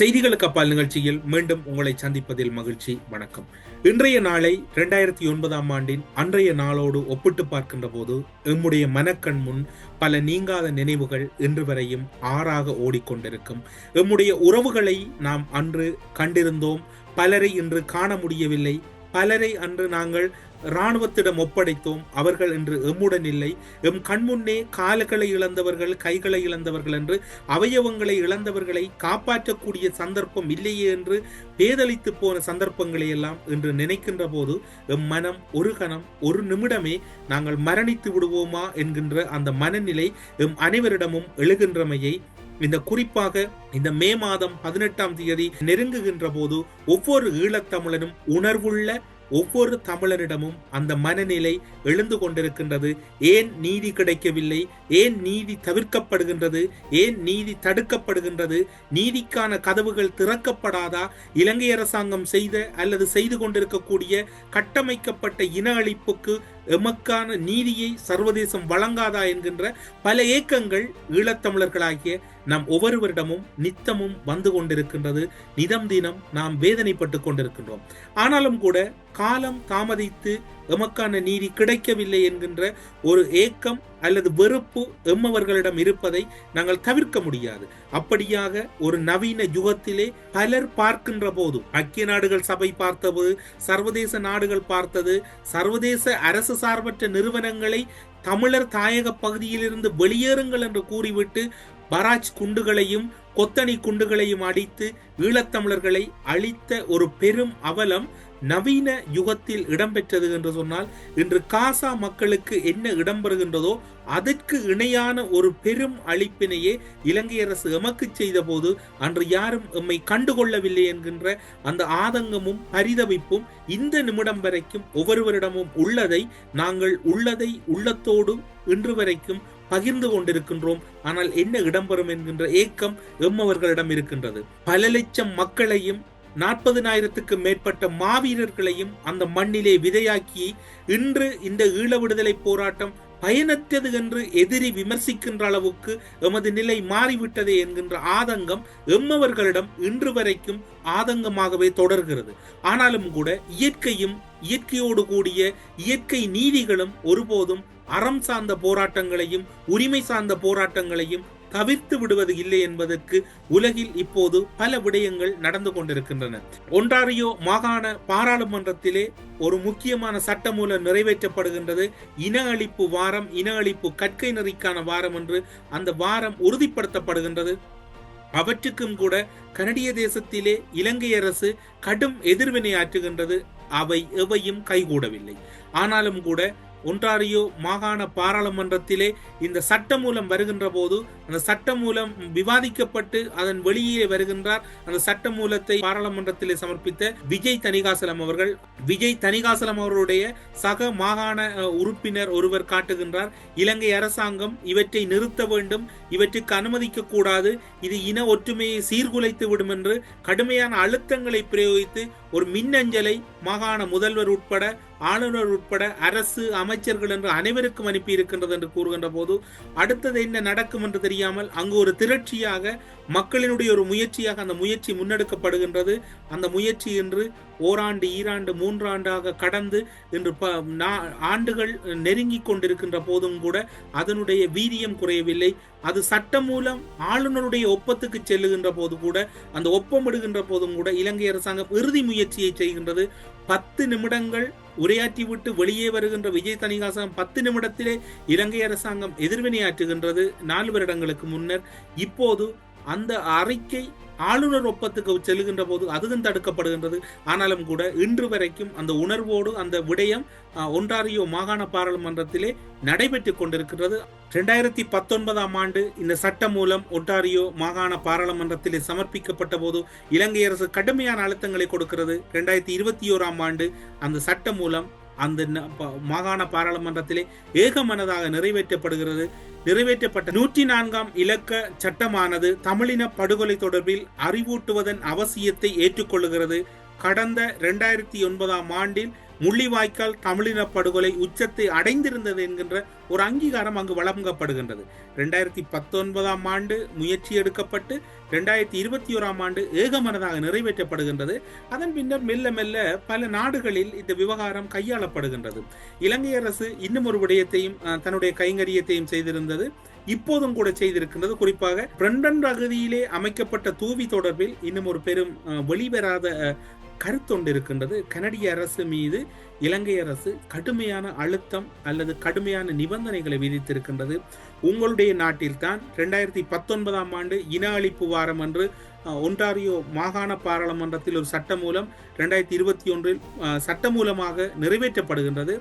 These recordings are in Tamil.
செய்திகளுக்கு அப்பால் நிகழ்ச்சியில் மீண்டும் உங்களை சந்திப்பதில் மகிழ்ச்சி. வணக்கம். இன்றைய நாளை இரண்டாயிரத்தி ஒன்பதாம் ஆண்டின் அன்றைய நாளோடு ஒப்பிட்டு பார்க்கின்ற போது எம்முடைய மனக்கண் முன் பல நீங்காத நினைவுகள் இன்று வரையும் ஆறாக ஓடிக்கொண்டிருக்கும். எம்முடைய உறவுகளை நாம் அன்று கண்டிருந்தோம். பலரை இன்று காண முடியவில்லை. பலரை அன்று நாங்கள் இராணுவத்திடம் ஒப்படைத்தோம். அவர்கள் என்று எம்முடன் இல்லை. எம் கண்முன்னே கால்களை இழந்தவர்கள் கைகளை இழந்தவர்கள் என்று அவயவங்களை இழந்தவர்களை காப்பாற்றக்கூடிய சந்தர்ப்பம் இல்லையே என்று பேதலித்து போன சந்தர்ப்பங்களை எல்லாம் என்று நினைக்கின்ற போது எம் மனம் ஒரு கணம் ஒரு நிமிடமே நாங்கள் மரணித்து விடுவோமா என்கின்ற அந்த மனநிலை எம் அனைவரிடமும் எழுகின்றமையை இந்த குறிப்பாக இந்த மே மாதம் பதினெட்டாம் தேதி நெருங்குகின்ற போது ஒவ்வொரு ஈழத்தமிழனும் உணர்வுள்ள ஒவ்வொரு தமிழரிடமும் அந்த மனநிலை எழுந்து கொண்டிருக்கின்றது. ஏன் நீதி கிடைக்கவில்லை? ஏன் நீதி தவிர்க்கப்படுகின்றது? ஏன் நீதி தடுக்கப்படுகின்றது? நீதிக்கான கதவுகள் திறக்கப்படாதா? இலங்கை அரசாங்கம் செய்த அல்லது செய்து கொண்டிருக்கக்கூடிய கட்டமைக்கப்பட்ட இன அழிப்புக்கு எமக்கான நீதியை சர்வதேசம் வழங்காதா என்கின்ற பல ஏக்கங்கள் ஈழத்தமிழர்களாகிய நாம் ஒவ்வொருவரிடமும் நித்தமும் வந்து கொண்டிருக்கின்றது. நிதம் தினம் நாம் வேதனைப்பட்டு கொண்டிருக்கின்றோம். ஆனாலும் கூட காலம் தாமதித்து எமக்கான நீதி கிடைக்கவில்லை என்கின்ற ஒரு ஏக்கம் அல்லது வெறுப்பு எம்மவர்களிடம் இருப்பதை நாங்கள் தவிர்க்க முடியாது. அப்படியாக ஒரு நவீன யுகத்திலே பலர் பார்க்கின்ற போதும் ஐக்கிய நாடுகள் சபை பார்த்தது சர்வதேச நாடுகள் பார்த்தது சர்வதேச அரசு சார்பற்ற நிறுவனங்களை தமிழர் தாயக பகுதியிலிருந்து வெளியேறுங்கள் என்று கூறிவிட்டு பராஜ் குண்டுகளையும் கொத்தணி குண்டுகளையும் அடித்து ஈழத்தமிழர்களை அழித்த ஒரு பெரும் அவலம் நவீன யுகத்தில் இடம்பெற்றது என்று சொன்னால் இன்று காசா மக்களுக்கு என்ன இடம்பெறுகின்றதோ அதற்கு இணையான ஒரு பெரும் அழிப்பினையே இலங்கை அரசு எமக்கு செய்த போது அன்று யாரும் எம்மை கண்டுகொள்ளவில்லை என்கின்ற அந்த ஆதங்கமும் பரிதவிப்பும் இந்த நிமிடம் வரைக்கும் ஒவ்வொருவரிடமும் உள்ளதை நாங்கள் உள்ளதை உள்ளத்தோடு இன்று வரைக்கும் பகிர்ந்து கொண்டிருக்கின்றோம். ஆனால் என்ன இடம்பெறும் என்கின்ற ஏக்கம் எம்மவர்களிடம் இருக்கின்றது. பல லட்சம் மக்களையும் நாற்பதினாயிரத்துக்கு மேற்பட்ட மாவீரர்களையும் அந்த மண்ணிலே விதையாக்கி இன்று இந்த ஈழ விடுதலை போராட்டம் பயனற்றது என்று எதிரி விமர்சிக்கின்ற அளவுக்கு எமது நிலை மாறிவிட்டதே என்கின்ற ஆதங்கம் எம்மவர்களிடம் இன்று வரைக்கும் ஆதங்கமாகவே தொடர்கிறது. ஆனாலும் கூட இயற்கையும் இயற்கையோடு கூடிய இயற்கை நீதிகளும் ஒருபோதும் அறம் சார்ந்த போராட்டங்களையும் உரிமை சார்ந்த போராட்டங்களையும் தவிர்த்து விடுவது இல்லை என்பதற்கு உலகில் இப்போது பல விடயங்கள் நடந்து கொண்டிருக்கின்றன. ஒன்றாரியோ மாகாண பாராளுமன்றத்திலே ஒரு முக்கியமான சட்டமூலம் நிறைவேற்றப்படுகின்றது. இன அழிப்பு வாரம் இன அழிப்பு கற்கை நெறிக்கான வாரம் என்று அந்த வாரம் உறுதிப்படுத்தப்படுகின்றது. அவற்றுக்கும் கூட கனடிய தேசத்திலே இலங்கை அரசு கடும் எதிர்வினை ஆற்றுகின்றது. அவை எவையும் கைகூடவில்லை. ஆனாலும் கூட ஒன்றாரியோ மாகாண பாராளுமன்றத்திலே இந்த சட்டமூலம் வருகின்ற போது அந்த சட்டமூலம் விவாதிக்கப்பட்டு அதன் வெளியே வருகின்றார். அந்த சட்டமூலத்தை பாராளுமன்றத்திலே சமர்ப்பித்த விஜய் தனிகாசலம் அவர்கள். விஜய் தனிகாசலம் அவருடைய சக மாகாண உறுப்பினர் ஒருவர் காட்டுகின்றார். இலங்கை அரசாங்கம் இவற்றை நிறுத்த வேண்டும் இவற்றுக்கு அனுமதிக்க கூடாது இது இன ஒற்றுமையை சீர்குலைத்து விடும் என்று கடுமையான அழுத்தங்களை பிரயோகித்து ஒரு மின்னஞ்சலை மாகாண முதல்வர் உட்பட ஆளுநர் உட்பட அரசு அமைச்சர்கள் என்று அனைவருக்கும் அனுப்பி இருக்கின்றது என்று கூறுகின்ற போது அடுத்தது என்ன நடக்கும் என்று தெரியாமல் அங்கு ஒரு திரட்சியாக மக்களினுடைய ஒரு முயற்சியாக அந்த முயற்சி முன்னெடுக்கப்படுகின்றது. அந்த முயற்சி என்று ஓராண்டு ஈராண்டு மூன்றாண்டாக கடந்து இன்று ப ஆண்டுகள் நெருங்கி கொண்டிருக்கின்ற போதும் கூட அதனுடைய வீரியம் குறையவில்லை. அது சட்டம் மூலம் ஆளுநருடைய ஒப்பத்துக்கு செல்லுகின்ற போது கூட அந்த ஒப்பமிடுகின்ற போதும் கூட இலங்கை அரசாங்கம் இறுதி முயற்சியை செய்கின்றது. பத்து நிமிடங்கள் உரையாற்றிவிட்டு வெளியே வருகின்ற விஜய் தனிகாசனம் பத்து நிமிடத்திலே இலங்கை அரசாங்கம் எதிர்வினையாற்றுகின்றது. நாலு வருடங்களுக்கு முன்னர். இப்போது அந்த அறிக்கை ஆளுநர் ஒப்பத்துக்கு செல்கின்ற போது அதுவும் தடுக்கப்படுகின்றது. ஆனாலும் கூட இன்று வரைக்கும் அந்த உணர்வோடு அந்த விடயம் ஒன்றாரியோ மாகாண பாராளுமன்றத்திலே நடைபெற்று கொண்டிருக்கிறது ரெண்டாயிரத்தி பத்தொன்பதாம் ஆண்டு இந்த சட்டம் மூலம் ஒன்டாரியோ மாகாண பாராளுமன்றத்திலே சமர்ப்பிக்கப்பட்ட போது இலங்கை அரசு கடுமையான அழுத்தங்களை கொடுக்கிறது. ரெண்டாயிரத்தி இருபத்தி ஓராம் ஆண்டு அந்த சட்டம் மூலம் அந்த மாகாண பாராளுமன்றத்திலே ஏகமனதாக நிறைவேற்றப்படுகிறது. நிறைவேற்றப்பட்ட நூற்றி நான்காம் இலக்க சட்டமானது தமிழின படுகொலை தொடர்பில் அறிவூட்டுவதன் அவசியத்தை ஏற்றுக்கொள்கிறது கடந்த இரண்டாயிரத்தி ஒன்பதாம் ஆண்டில் முள்ளிவாய்க்கால் தமிழின படுகொலை உச்சத்தை அடைந்திருந்தது என்கின்ற ஒரு அங்கீகாரம் அங்கு வழங்கப்படுகின்றது. ரெண்டாயிரத்தி பத்தொன்பதாம் ஆண்டு முயற்சி எடுக்கப்பட்டு ரெண்டாயிரத்தி இருபத்தி ஓராம் ஆண்டு ஏகமனதாக நிறைவேற்றப்படுகின்றது. அதன் பின்னர் மெல்ல மெல்ல பல நாடுகளில் இந்த விவகாரம் கையாளப்படுகின்றது. இலங்கை அரசு இன்னும் ஒரு விடயத்தையும் தன்னுடைய கைங்கரியத்தையும் செய்திருந்தது. இப்போதும் கூட செய்திருக்கின்றது. குறிப்பாக பிரண்டன் பகுதியிலே அமைக்கப்பட்ட தூவி தொடர்பில் இன்னும் ஒரு பெரும் வெளிவராத கருத்தொண்டு இருக்கின்றது கனடிய அரசு மீது இலங்கை அரசு கடுமையான அழுத்தம் அல்லது கடுமையான நிபந்தனைகளை விதித்திருக்கின்றது. உங்களுடைய நாட்டில்தான் ரெண்டாயிரத்தி பத்தொன்பதாம் ஆண்டு இன அழிப்பு வாரம் என்று ஒன்றாரியோ ஒன்டாரியோ மாகாண பாராளுமன்றத்தில் ஒரு சட்டம் மூலம் ரெண்டாயிரத்தி இருபத்தி ஒன்றில் சட்டமூலமாக நிறைவேற்றப்படுகின்றது.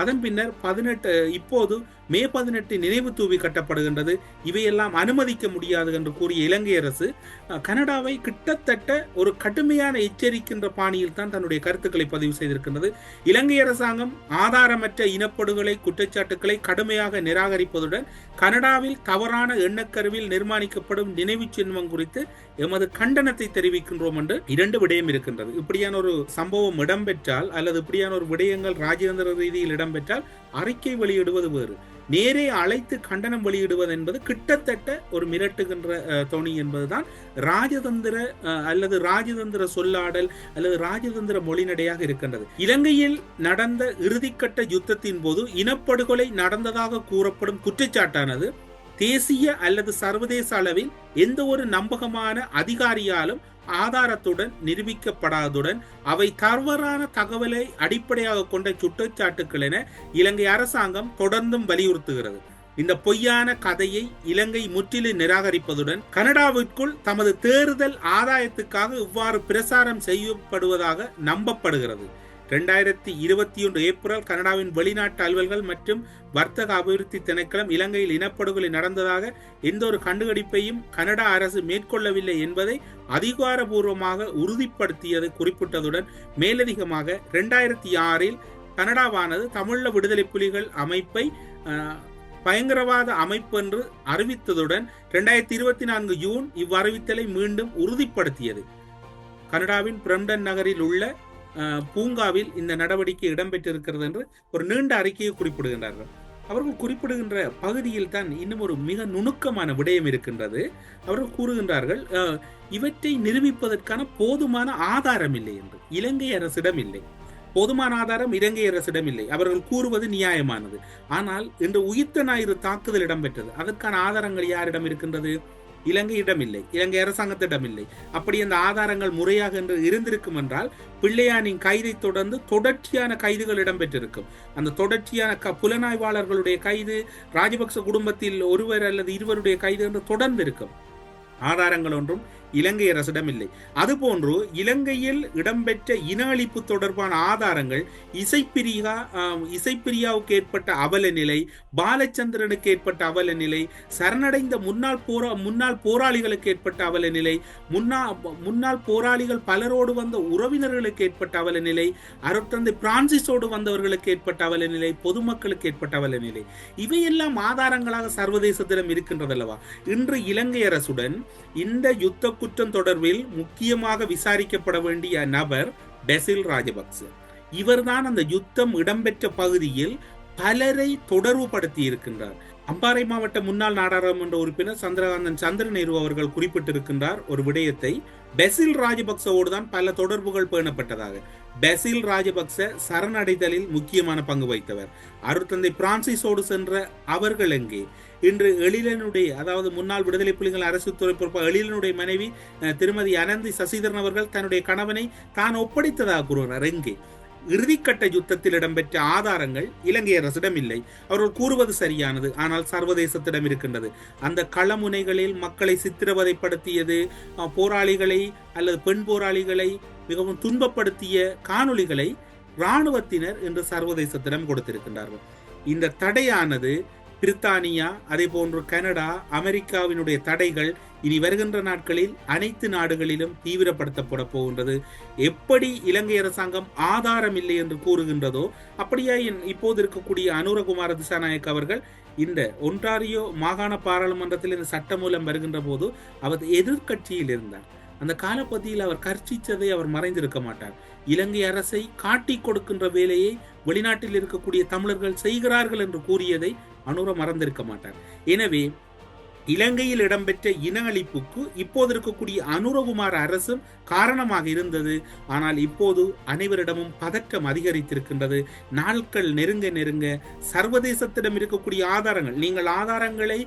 அதன் பின்னர் பதினெட்டு இப்போது மே பதினெட்டு நினைவு தூவி கட்டப்படுகின்றது. இவையெல்லாம் அனுமதிக்க முடியாது என்று கூறிய இலங்கை அரசு கனடாவை கிட்டத்தட்ட ஒரு கடுமையான எச்சரிக்கின்ற பாணியில் தான் தன்னுடைய கருத்துக்களை பதிவு செய்திருக்கின்றது. இலங்கை அரசாங்கம் ஆதாரமற்ற இனப்படுகொலை குற்றச்சாட்டுக்களை கடுமையாக நிராகரிப்பதுடன் கனடாவில் தவறான எண்ணக்கருவில் நிர்மாணிக்கப்படும் நினைவு சின்னம் குறித்து எமது கண்டனத்தை தெரிவிக்கின்றோம் என்று இரண்டு விடயம் இருக்கின்றது. இப்படியான ஒரு சம்பவம் இடம்பெற்றால் அல்லது இப்படியான ஒரு விடயங்கள் ராஜதந்திர ரீதியில் இடம்பெற்றால் அறிக்கை வெளியிடுவது வேறு. நேரே அழைத்து கண்டனம் வெளியிடுவது என்பது கிட்டத்தட்ட ஒரு மிரட்டுகின்ற தொனி என்பதுதான். ராஜதந்திர அஹ், அல்லது ராஜதந்திர சொல்லாடல் அல்லது ராஜதந்திர மொழிநடையாக இருக்கின்றது. இலங்கையில் நடந்த இறுதிக்கட்ட யுத்தத்தின் போது இனப்படுகொலை நடந்ததாக கூறப்படும் குற்றச்சாட்டானது தேசிய அல்லது சர்வதேச அளவில் எந்த ஒரு நம்பகமான அதிகாரியாலும் ஆதாரத்துடன் நிரூபிக்கப்படாதுடன் அவை தவறான தகவலை அடிப்படையாக கொண்ட குற்றச்சாட்டுக்கள் என இலங்கை அரசாங்கம் தொடர்ந்தும் வலியுறுத்துகிறது. இந்த பொய்யான கதையை இலங்கை முற்றிலும் நிராகரிப்பதுடன் கனடாவிற்குள் தமது தேர்தல் ஆதாயத்துக்காக இவ்வாறு பிரசாரம் செய்யப்படுவதாக நம்பப்படுகிறது. ரெண்டாயிரத்தி இருபத்தி ஒன்று ஏப்ரல் கனடாவின் வெளிநாட்டு அலுவல்கள் மற்றும் வர்த்தக அபிவிருத்தி திணைக்களம் இலங்கையில் இனப்படுகொலை நடந்ததாக எந்த ஒரு கண்டுபிடிப்பையும் கனடா அரசு மேற்கொள்ளவில்லை என்பதை அதிகாரபூர்வமாக உறுதிப்படுத்தியது குறிப்பிட்டதுடன் மேலதிகமாக ரெண்டாயிரத்தி ஆறில் கனடாவானது தமிழ விடுதலை புலிகள் அமைப்பை பயங்கரவாத அமைப்பு என்று அறிவித்ததுடன் ரெண்டாயிரத்தி இருபத்தி நான்கு ஜூன் இவ்வறிவித்தலை மீண்டும் உறுதிப்படுத்தியது. கனடாவின் பிரம்டன் நகரில் உள்ள பூங்காவில் இந்த நடவடிக்கை இடம்பெற்றிருக்கிறது என்று ஒரு நீண்ட அறிக்கையை குறிப்பிடுகின்றார்கள். அவர்கள் குறிப்பிடுகின்ற பகுதியில் தான் இன்னும் ஒரு மிக நுணுக்கமான விடயம் இருக்கின்றது. அவர்கள் கூறுகின்றார்கள் இவற்றை நிரூபிப்பதற்கான போதுமான ஆதாரம் இல்லை என்று. இலங்கை அரசிடம் இல்லை. போதுமான ஆதாரம் இலங்கை அரசிடம் இல்லை. அவர்கள் கூறுவது நியாயமானது. ஆனால் இன்று உயிர்த்த ஞாயிறு தாக்குதல் இடம்பெற்றது. அதற்கான ஆதாரங்கள் யாரிடம் இருக்கின்றது? இலங்கையிடமில்லை இலங்கை அரசாங்கத்திடமில்லை. அப்படி அந்த ஆதாரங்கள் முறையாக என்று இருந்திருக்கும் என்றால் பிள்ளையானின் கைதை தொடர்ந்து தொடர்ச்சியான கைதுகள் இடம்பெற்றிருக்கும். அந்த தொடர்ச்சியான க புலனாய்வாளர்களுடைய கைது ராஜபக்ச குடும்பத்தில் ஒருவர் அல்லது இருவருடைய கைது என்று தொடர்ந்து இருக்கும் ஆதாரங்கள் ஒன்றும் இலங்கை அரசிடம் இல்லை. அதுபோன்று இலங்கையில் இடம்பெற்ற இன அழிப்பு தொடர்பான ஆதாரங்கள் இசைப்பிரியா இசைப்பிரியாவுக்கு ஏற்பட்ட அவல நிலை பாலச்சந்திரனுக்கு ஏற்பட்ட அவல நிலை சரணடைந்த முன்னாள் போரா முன்னாள் போராளிகளுக்கு ஏற்பட்ட அவல நிலை முன்னா முன்னாள் போராளிகள் பலரோடு வந்த உறவினர்களுக்கு ஏற்பட்ட அவல நிலை அருட்தந்தை பிரான்சிஸோடு வந்தவர்களுக்கு ஏற்பட்ட அவல நிலை பொதுமக்களுக்கு ஏற்பட்ட அவல நிலை. இவையெல்லாம் ஆதாரங்களாக சர்வதேசத்திடம் இருக்கின்றதல்லவா? இன்று இலங்கை அரசுடன் இந்த யுத்த குற்றம் தொடர்பில் முக்கியமாக விசாரிக்கப்பட வேண்டிய நபர் பெசில் ராஜபக்ச. இவர்தான் அந்த யுத்தம் இடம்பெற்ற பகுதியில் பலரை தொடர்புபடுத்தி இருக்கின்றார் அம்பாறை மாவட்ட முன்னாள் நாடாளுமன்ற உறுப்பினர் சந்திரகாந்தன் சந்திரநேரு அவர்கள் குறிப்பிட்டிருக்கின்றார் ஒரு விடயத்தை பெசில் ராஜபக்சவோடு தான் பல தொடர்புகள் பேணப்பட்டதாக. பெசில் ராஜபக்ச சரணடைதலில் முக்கியமான பங்கு வகித்தவர். அருட்தந்தை பிரான்சிஸோடு சென்ற அவர்கள் எங்கே? இன்று எழிலனுடைய அதாவது முன்னாள் விடுதலை புலிகள் அரசு துறை பொறுப்பாக எழிலனுடைய மனைவி திருமதி அனந்தி சசிதரன் அவர்கள் தன்னுடைய கணவனை தான் ஒப்படைத்ததாக கூறுகிறார். எங்கே? இறுதிக்கட்ட யுத்தத்தில் இடம்பெற்ற ஆதாரங்கள் இலங்கை அரசிடம் இல்லை. அவர்கள் கூறுவது சரியானது. ஆனால் சர்வதேசத்திடம் இருக்கின்றது. அந்த களமுனைகளில் மக்களை சித்திரவதைப்படுத்தியது போராளிகளை அல்லது பெண் போராளிகளை மிகவும் துன்பப்படுத்திய காணொளிகளை இராணுவத்தினர் இன்று சர்வதேசத்திடம் கொடுத்திருக்கின்றார்கள். இந்த தடையானது பிரித்தானியா அதே போன்று கனடா அமெரிக்காவினுடைய தடைகள் இனி வருகின்ற நாட்களில் அனைத்து நாடுகளிலும் தீவிரப்படுத்தப்பட போகின்றது. எப்படி இலங்கை அரசாங்கம் ஆதாரம் இல்லை என்று கூறுகின்றதோ அப்படியா இப்போது இருக்கக்கூடிய அனுரகுமார திசாநாயக் அவர்கள் இந்த ஒன்டாரியோ மாகாண பாராளுமன்றத்தில் இந்த சட்டமூலம் வருகின்ற போது அவர் எதிர்க்கட்சியில் இருந்தார். அந்த காலப்பகுதியில் அவர் கர்ச்சித்ததை அவர் மறைந்திருக்க மாட்டார். இலங்கை அரசை காட்டிக் கொடுக்கின்ற வேலையை வெளிநாட்டில் இருக்கக்கூடிய தமிழர்கள் செய்கிறார்கள் என்று கூறியதை அனுர மறந்திருக்க மாட்டார். எனவே இலங்கையில் இடம்பெற்ற இன அழிப்புக்கு இப்போது இருக்கக்கூடிய அனுரகுமார் அரசும் காரணமாக இருந்தது. ஆனால் இப்போது அனைவரிடமும் பதற்றம் அதிகரித்திருக்கின்றது. நாட்கள் நெருங்க நெருங்க சர்வதேசத்திடம் இருக்கக்கூடிய ஆதாரங்கள் நீங்கள் ஆதாரங்களை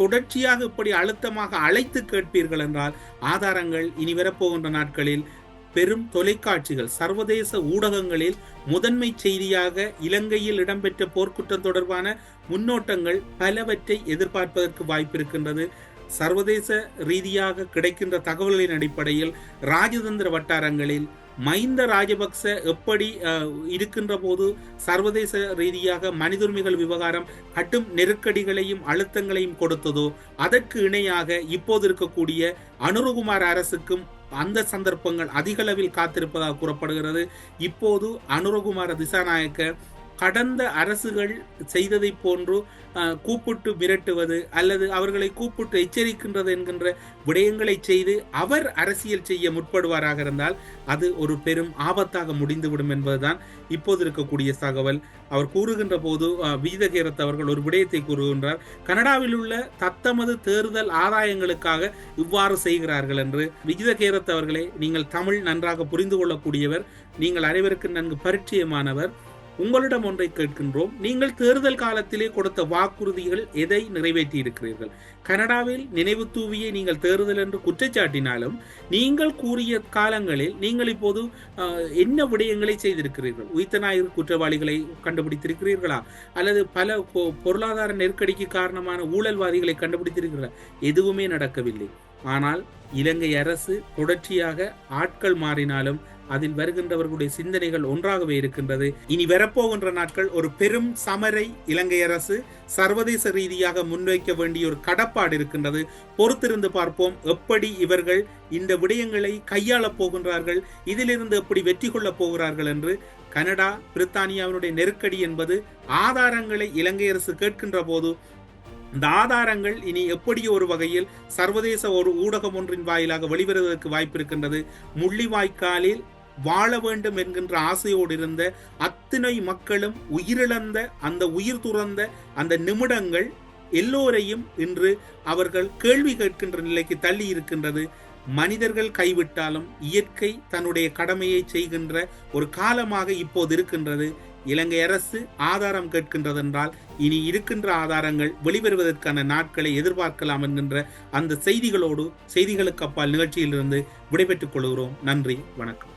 தொடர்ச்சியாக இப்படி அழுத்தமாக அழைத்து கேட்பீர்கள் என்றால் ஆதாரங்கள் இனி வரப்போகின்ற நாட்களில் பெரும் தொலைக்காட்சிகள் சர்வதேச ஊடகங்களில் முதன்மை செய்தியாக இலங்கையில் இடம்பெற்ற போர்க்குற்றம் தொடர்பான முன்னோட்டங்கள் பலவற்றை எதிர்பார்ப்பதற்கு வாய்ப்பிருக்கின்றது. சர்வதேச ரீதியாக கிடைக்கின்ற தகவல்களின் அடிப்படையில் ராஜதந்திர வட்டாரங்களில் மைந்த ராஜபக்ச எப்படி அஹ், இருக்கின்ற போது சர்வதேச ரீதியாக மனிதுரிமைகள் விவகாரம் கடும் நெருக்கடிகளையும் அழுத்தங்களையும் கொடுத்ததோ அதற்கு இணையாக இப்போது இருக்கக்கூடிய அனுரகுமார் அரசுக்கும் அந்த சந்தர்ப்பங்கள் அதிகளவில் காத்திருப்பதாக கூறப்படுகிறது. இப்போது அனுரகுமார திசாநாயக்க கடந்த அரசுகள் செய்ததைப் போன்று கூப்பிட்டு மிரட்டுவது அல்லது அவர்களை கூப்பிட்டு எச்சரிக்கின்றது என்கின்ற விடயங்களை செய்து அவர் அரசியல் செய்ய முற்படுவாராக இருந்தால் அது ஒரு பெரும் ஆபத்தாக முடிந்துவிடும் என்பதுதான் இப்போது இருக்கக்கூடிய தகவல். அவர் கூறுகின்ற போது அஹ், வீதகேரத் அவர்கள் ஒரு விடயத்தை கூறுகின்றார் கனடாவில் உள்ள தத்தமது தேர்தல் ஆதாயங்களுக்காக இவ்வாறு செய்கிறார்கள் என்று. விகிதகேரத் அவர்களே நீங்கள் தமிழ் நன்றாக புரிந்து கொள்ளக்கூடியவர் நீங்கள் அனைவருக்கும் நன்கு பரிச்சயமானவர். உங்களிடம் ஒன்றை கேட்கின்றோம். நீங்கள் தேர்தல் காலத்திலே கொடுத்த வாக்குறுதிகள் எதை நிறைவேற்றி இருக்கிறீர்கள் கனடாவில் நினைவு தூவியை நீங்கள் தேர்தல் என்று குற்றச்சாட்டினாலும் நீங்கள் கூறிய காலங்களில் நீங்கள் இப்போது என்ன விடயங்களை செய்திருக்கிறீர்கள்? உயிர்த்த ஞாயிறு குற்றவாளிகளை கண்டுபிடித்திருக்கிறீர்களா? அல்லது பல பொ- பொருளாதார நெருக்கடிக்கு காரணமான ஊழல்வாதிகளை கண்டுபிடித்திருக்கிறீர்களா? எதுவுமே நடக்கவில்லை. ஆனால் இலங்கை அரசு தொடர்ச்சியாக ஆட்கள் மாறினாலும் அதில் வருகின்றவர்களுடைய சிந்தனைகள் ஒன்றாகவே இருக்கின்றது. இனி வரப்போகின்ற நாட்கள் ஒரு பெரும் சமரை இலங்கை அரசு சர்வதேச ரீதியாக முன்வைக்க வேண்டிய ஒரு கடப்பாடு இருக்கின்றது. பொறுத்திருந்து பார்ப்போம் எப்படி இவர்கள் இந்த விடயங்களை கையாளப் போகின்றார்கள் இதிலிருந்து எப்படி வெற்றி கொள்ளப் போகிறார்கள் என்று. கனடா பிரித்தானியாவினுடைய நெருக்கடி என்பது ஆதாரங்களை இலங்கை அரசு கேட்கின்ற போது இந்த ஆதாரங்கள் இனி எப்படி ஒரு வகையில் சர்வதேச ஒரு ஊடகம் ஒன்றின் வாயிலாக வெளிவருவதற்கு வாய்ப்பு இருக்கின்றது. முள்ளிவாய்க்காலில் வாழ வேண்டும் என்கின்ற ஆசையோடு இருந்த அத்தனை மக்களும் உயிரிழந்த அந்த உயிர் துறந்த அந்த நிமிடங்கள் எல்லோரையும் இன்று அவர்கள் கேள்வி கேட்கின்ற நிலைக்கு தள்ளி இருக்கின்றது. மனிதர்கள் கைவிட்டாலும் இயற்கை தன்னுடைய கடமையை செய்கின்ற ஒரு காலமாக இப்போது இருக்கின்றது. இலங்கை அரசு ஆதாரம் கேட்கின்றதென்றால் இனி இருக்கின்ற ஆதாரங்கள் வெளிவருவதற்கான நாட்களை எதிர்பார்க்கலாம் என்கின்ற அந்த செய்திகளோடு செய்திகளுக்கு அப்பால் நிகழ்ச்சியிலிருந்து விடைபெற்றுக் கொள்கிறோம். நன்றி வணக்கம்.